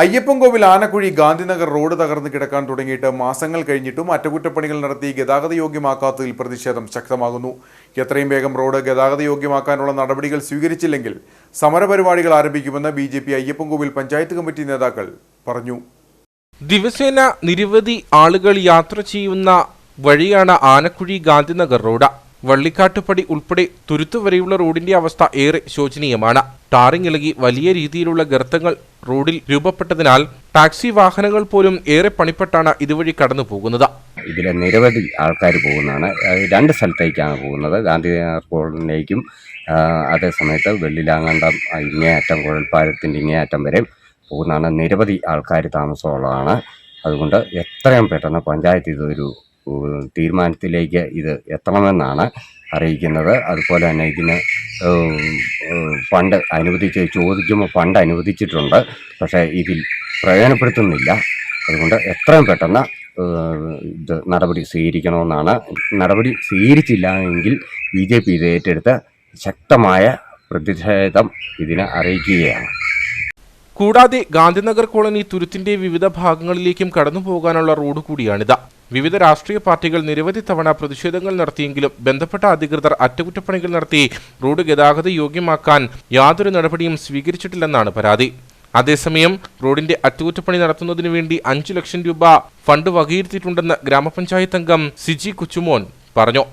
Ayyappancoil Anakuzhi Gandhinagar road തകർന്ന് കിടക്കാൻ തുടങ്ങിയിട്ട് മാസങ്ങൾ കഴിഞ്ഞിട്ടും അറ്റകുറ്റപ്പണികൾ നടത്തി ഗതാഗത യോഗ്യമാക്കാത്തതിൽ പ്രതിഷേധം ശക്തമാകുന്നു. എത്രയും വേഗം റോഡ് ഗതാഗത യോഗ്യമാക്കാനുള്ള നടപടികൾ സ്വീകരിച്ചില്ലെങ്കിൽ സമരപരിപാടികൾ ആരംഭിക്കുമെന്ന് B J P Ayyappancoil panchayat committee നേതാക്കൾ പറഞ്ഞു. ദിവസേന നിരവധി ആളുകൾ യാത്ര ചെയ്യുന്ന വഴിയാണ് ആനക്കുഴി ഗാന്ധിനഗർ റോഡ്. വള്ളിക്കാട്ടുപടി ഉൾപ്പെടെ തുരുത്തുവരെയുള്ള റോഡിന്റെ അവസ്ഥ ഏറെ ശോചനീയമാണ്. ടാറിംഗ് ഇളകി വലിയ രീതിയിലുള്ള ഗർത്തങ്ങൾ റോഡിൽ രൂപപ്പെട്ടതിനാൽ ടാക്സി വാഹനങ്ങൾ പോലും ഏറെ പണിപ്പെട്ടാണ് ഇതുവഴി കടന്നു പോകുന്നത്. ഇതിലെ നിരവധി ആൾക്കാർ പോകുന്നതാണ്. രണ്ട് സ്ഥലത്തേക്കാണ് പോകുന്നത്. ഗാന്ധി കോളിലേക്കും അതേസമയത്ത് വെള്ളിലാങ്ങണ്ടം ഇങ്ങേയറ്റം കുഴൽപ്പാലത്തിന്റെ ഇങ്ങേയറ്റം വരെ പോകുന്നതാണ്. നിരവധി ആൾക്കാർ താമസമുള്ളതാണ്. അതുകൊണ്ട് എത്രയും പെട്ടെന്ന് പഞ്ചായത്ത് ഇതൊരു തീരുമാനത്തിലേക്ക് ഇത് എത്തണമെന്നാണ് അറിയിക്കുന്നത്. അതുപോലെ തന്നെ ഇതിന് ഫണ്ട് അനുവദിച്ച് ചോദിക്കുമ്പോൾ ഫണ്ട് അനുവദിച്ചിട്ടുണ്ട്. പക്ഷേ ഇതിൽ പ്രയോജനപ്പെടുത്തുന്നില്ല. അതുകൊണ്ട് എത്രയും പെട്ടെന്ന് ഇത് നടപടി സ്വീകരിക്കണമെന്നാണ്. നടപടി സ്വീകരിച്ചില്ല എങ്കിൽ ബി ജെ പി ഇത് ഏറ്റെടുത്ത് ശക്തമായ പ്രതിഷേധം ഇതിനെ അറിയിക്കുകയാണ്. കൂടാതെ ഗാന്ധിനഗർ കോളനി തുരുത്തിന്റെ വിവിധ ഭാഗങ്ങളിലേക്കും കടന്നു പോകാനുള്ള റോഡ് കൂടിയാണിത്. വിവിധ രാഷ്ട്രീയ പാർട്ടികൾ നിരവധി തവണ പ്രതിഷേധങ്ങൾ നടത്തിയെങ്കിലും ബന്ധപ്പെട്ട അധികൃതർ അറ്റകുറ്റപ്പണികൾ നടത്തി റോഡ് ഗതാഗത യോഗ്യമാക്കാൻ യാതൊരു നടപടിയും സ്വീകരിച്ചിട്ടില്ലെന്നാണ് പരാതി. അതേസമയം റോഡിന്റെ അറ്റകുറ്റപ്പണി നടത്തുന്നതിനു വേണ്ടി അഞ്ചു ലക്ഷം രൂപ ഫണ്ട് വകയിരുത്തിയിട്ടുണ്ടെന്ന് ഗ്രാമപഞ്ചായത്ത് അംഗം സിജി കുച്ചുമോൻ പറഞ്ഞു.